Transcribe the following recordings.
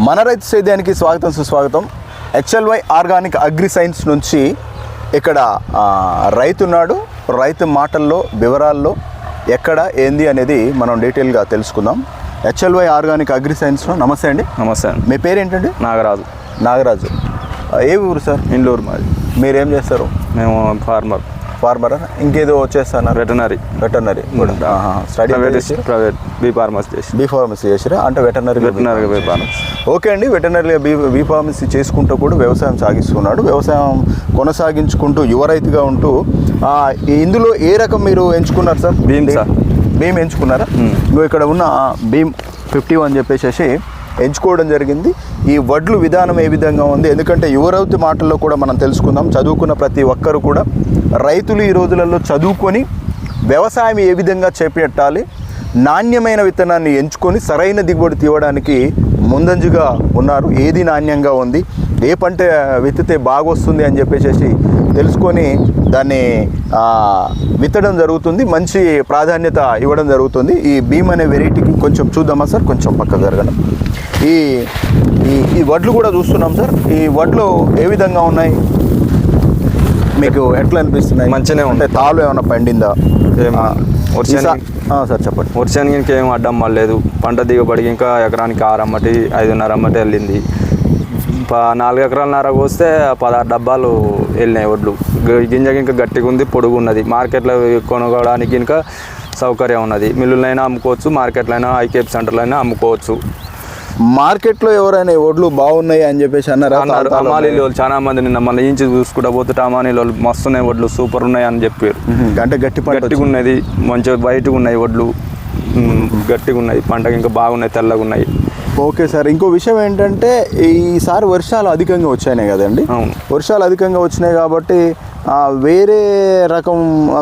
మన రైతు సేద్యానికి స్వాగతం సుస్వాగతం. హెచ్ఎల్వై ఆర్గానిక్ అగ్రి సైన్స్ నుంచి ఇక్కడ ఆ, రైతు మాటల్లో వివరాల్లో ఎక్కడ ఏంది అనేది మనం డీటెయిల్గా తెలుసుకుందాం. హెచ్ఎల్వై ఆర్గానిక్ అగ్రి సైన్స్లో నమస్తే అండి. నమస్తే అండి. మీ పేరేంటండి? నాగరాజు. నాగరాజు. ఏ ఊరు సార్? ఇండూరు మాది. మీరేం చేస్తారు? మేము ఫార్మర్. ఫార్మర్? ఇంకేదో చేస్తున్నారు veterinary veterinary study private B pharmacy చేసి? బీ ఫార్మసీ చేసిరా? అంటే veterinary veterinary B pharmacy okay అండి. వెటర్నరీ బీ బీ ఫార్మసీ చేసుకుంటూ కూడా వ్యవసాయం సాగిస్తున్నాడు. వ్యవసాయం కొనసాగించుకుంటూ యువ రైతుగా ఉంటూ ఇందులో ఏ రకం మీరు ఎంచుకున్నారు సార్? భీమ్ సార్. భీమ్ ఎంచుకున్నారా? మ్మ్. నువ్వు ఇక్కడ ఉన్న భీమ్ ఫిఫ్టీ వన్ చెప్పేసి ఎంచుకోవడం జరిగింది. ఈ వడ్లు విధానం ఏ విధంగా ఉంది? ఎందుకంటే యువరౌతి మాటల్లో కూడా మనం తెలుసుకుందాం. చదువుకున్న ప్రతి ఒక్కరు కూడా రైతులు ఈ రోజులలో చదువుకొని వ్యవసాయం ఏ విధంగా చేపట్టాలి? నాణ్యమైన విత్తనాన్ని ఎంచుకొని సరైన దిగుబడి తీయడానికి ముందంజుగా ఉన్నారు. ఏది నాణ్యంగా ఉంది? ఏ పంట విత్తితే బాగొస్తుంది అని చెప్పేసి తెలుసుకొని దాన్ని విత్తడం జరుగుతుంది. మంచి ప్రాధాన్యత ఇవ్వడం జరుగుతుంది. ఈ భీమ్ అనే వెరైటీకి కొంచెం చూద్దామా సార్? కొంచెం పక్క జరగడం ఈ ఈ ఈ వడ్లు కూడా చూస్తున్నాం సార్. ఈ వడ్లు ఏ విధంగా ఉన్నాయి? మీకు ఎట్లా అనిపిస్తున్నాయి? మంచిగానే అంటే తాలు ఏమైనా పండిందా? సార్ చెప్పండి. వర్షానికి ఇంకేం అడ్డం పడలేదు. పంట దిగుబడికి ఇంకా ఎకరానికి ఆరు అమ్మటి ఐదున్నర అమ్మటి వెళ్ళింది. నాలుగు ఎకరాలన్నర కోస్తే పదహారు డబ్బాలు వెళ్ళినాయి వడ్లు గింజకి ఇంకా గట్టిగా ఉంది పొడుగు ఉన్నది. మార్కెట్లో కొనుక్కోవడానికి ఇంకా సౌకర్యం ఉన్నది. మిల్లులైనా అమ్ముకోవచ్చు మార్కెట్లో అయినా ఐకేప్ సెంటర్లో అయినా అమ్ముకోవచ్చు. మార్కెట్లో ఎవరైనా ఈ వడ్లు బాగున్నాయి అని చెప్పేసి అన్నారా? అమాలీలు వాళ్ళు చాలా మంది నిన్న మన ఇంచి చూసుకుంటా పోతే అమాలీలు వాళ్ళు మస్తున్నాయి వడ్లు సూపర్ ఉన్నాయి అని చెప్పారు. అంటే గట్టి గట్టిగా ఉన్నది మంచిగా వైట్గా ఉన్నాయి వడ్లు గట్టిగా ఉన్నాయి పంటకి ఇంకా బాగున్నాయి తెల్లగా ఉన్నాయి. ఓకే సార్ ఇంకో విషయం ఏంటంటే ఈసారి వర్షాలు అధికంగా వచ్చాయి కదండి? వర్షాలు అధికంగా వచ్చినాయి కాబట్టి వేరే రకం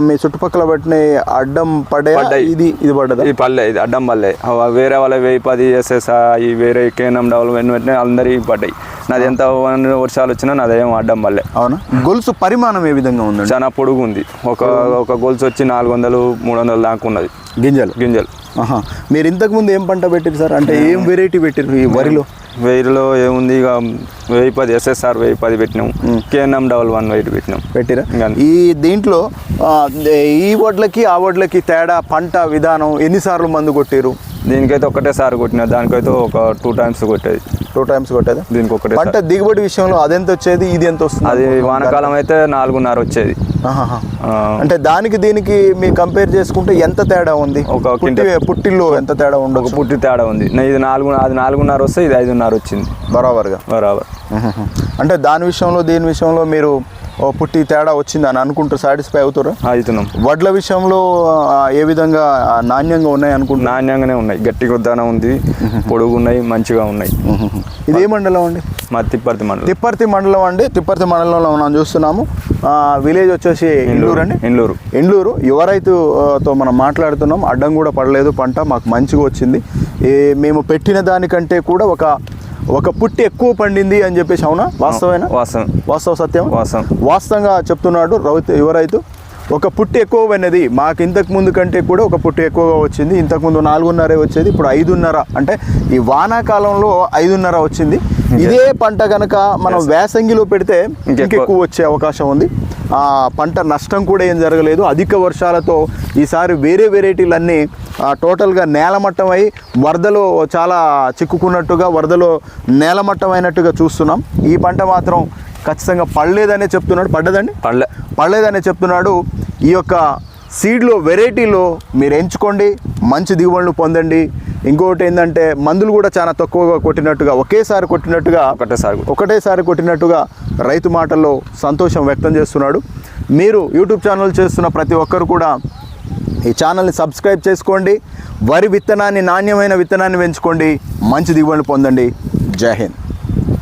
మీ చుట్టుపక్కల పట్టిన అడ్డం పడే. ఇది ఇది పడ్డదా? ఈ పల్లె ఇది అడ్డం పల్లె. వేరే వాళ్ళ వెయ్యి పది ఎస్ఎస్ఐ వేరే కేఎన్ఎం డెవలప్మెంట్ అందరికీ పడ్డాయి. నాది ఎంత వర్షాలు వచ్చినా నాదేం అడ్డం పల్లె. అవునా? గొలుసు పరిమాణం ఏ విధంగా ఉందండి? చాలా పొడుగు ఉంది. ఒక ఒక గొలుసు వచ్చి నాలుగు వందలు మూడు వందలు దాకా ఉన్నది. గింజలు? గింజలు. మీరు ఇంతకు ముందు ఏం పంట పెట్టారు సార్? అంటే ఏం వెరైటీ పెట్టారు ఈ వరిలో? వెయ్యిలో ఏముంది? ఇక వెయ్యి పది ఎస్ఎస్ఆర్ వెయ్యి పది పెట్టినాం. కేఎన్ఎం డబల్ వన్ వెయిట్ పెట్టినాం. పెట్టిరా? ఈ దీంట్లో ఈ వడ్లకి ఆ వడ్లకి తేడా పంట విధానం ఎన్నిసార్లు మందు కొట్టారు దీనికైతే ఒకటేసారి కొట్టిన దానికైతే ఒక టూ టైమ్స్ కొట్టేది. టూ టైమ్స్ కొట్టేదా? దీనికి ఒకటే పంట దిగుబడి విషయంలో అదెంత వచ్చేది? ఇది ఎంత వస్తుంది? అది వానాకాలం అయితే నాలుగున్నర వచ్చేది. అంటే దానికి దీనికి మీ కంపేర్ చేసుకుంటే ఎంత తేడా ఉంది? ఒక. పుట్టిల్లో ఎంత తేడా ఒక ఉండొచ్చు? పుట్టి తేడా ఉంది. ఇది నాలుగు అది నాలుగున్నర వస్తే ఇది ఐదున్నర వచ్చింది. బరాబర్గా. బరాబర్. అంటే దాని విషయంలో దీని విషయంలో మీరు పుట్టి తేడా వచ్చింది అని అనుకుంటూ సాటిస్ఫై అవుతారా? అవుతున్నాం. వడ్ల విషయంలో ఏ విధంగా నాణ్యంగా ఉన్నాయి అనుకుంటున్నా నాణ్యంగానే ఉన్నాయి. గట్టి కొద్దాన ఉంది పొడుగు ఉన్నాయి మంచిగా ఉన్నాయి. ఇది ఏ మండలం అండి? మా తిప్పర్తి మండలం. తిప్పర్తి మండలం అండి. తిప్పర్తి మండలంలో మనం చూస్తున్నాము. విలేజ్ వచ్చేసి ఇండూరు అండి? ఇండ్లూరు. ఎండ్లూరు యువ రైతుతో మనం మాట్లాడుతున్నాం. అడ్డం కూడా పడలేదు. పంట మాకు మంచిగా వచ్చింది. మేము పెట్టిన దానికంటే కూడా ఒక ఒక పుట్టి ఎక్కువ పండింది అని చెప్పేసి అవునా? వాస్తవేనా వాసం వాస్తవ. సత్యం వాసం వాస్తవంగా చెప్తున్నాడు రైతు యువ రైతు. ఒక పుట్టి ఎక్కువ పడినది మాకు ఇంతకు ముందు కంటే కూడా ఒక పుట్టి ఎక్కువగా వచ్చింది. ఇంతకుముందు నాలుగున్నరే వచ్చేది ఇప్పుడు ఐదున్నర. అంటే ఈ వానాకాలంలో ఐదున్నర వచ్చింది. ఇదే పంట కనుక మనం వేసంగిలో పెడితే ఇంకెక్కువ. వచ్చే అవకాశం ఉంది. పంట నష్టం కూడా ఏం జరగలేదు. అధిక వర్షాలతో ఈసారి వేరే వెరైటీలన్నీ టోటల్గా నేలమట్టం అయి వరదలో చాలా చిక్కుకున్నట్టుగా వరదలో నేలమట్టం అయినట్టుగా చూస్తున్నాం. ఈ పంట మాత్రం ఖచ్చితంగా పడలేదనే చెప్తున్నాడు. పడ్డదండి? పళ్ళే పడలేదనే చెప్తున్నాడు. ఈ యొక్క సీడ్లో వెరైటీలో మీరు ఎంచుకోండి. మంచి దిగుబడులు పొందండి. ఇంకొకటి ఏంటంటే మందులు కూడా చాలా తక్కువగా కొట్టినట్టుగా ఒకేసారి కొట్టినట్టుగా ఒకటేసారి. ఒకటేసారి కొట్టినట్టుగా రైతు మాటల్లో సంతోషం వ్యక్తం చేస్తున్నాడు. మీరు యూట్యూబ్ ఛానల్ చేస్తున్న ప్రతి ఒక్కరు కూడా ఈ ఛానల్ని సబ్స్క్రైబ్ చేసుకోండి. వరి విత్తనాన్ని నాణ్యమైన విత్తనాన్ని పెంచుకోండి. మంచి దిగుబడులు పొందండి. జై హింద్.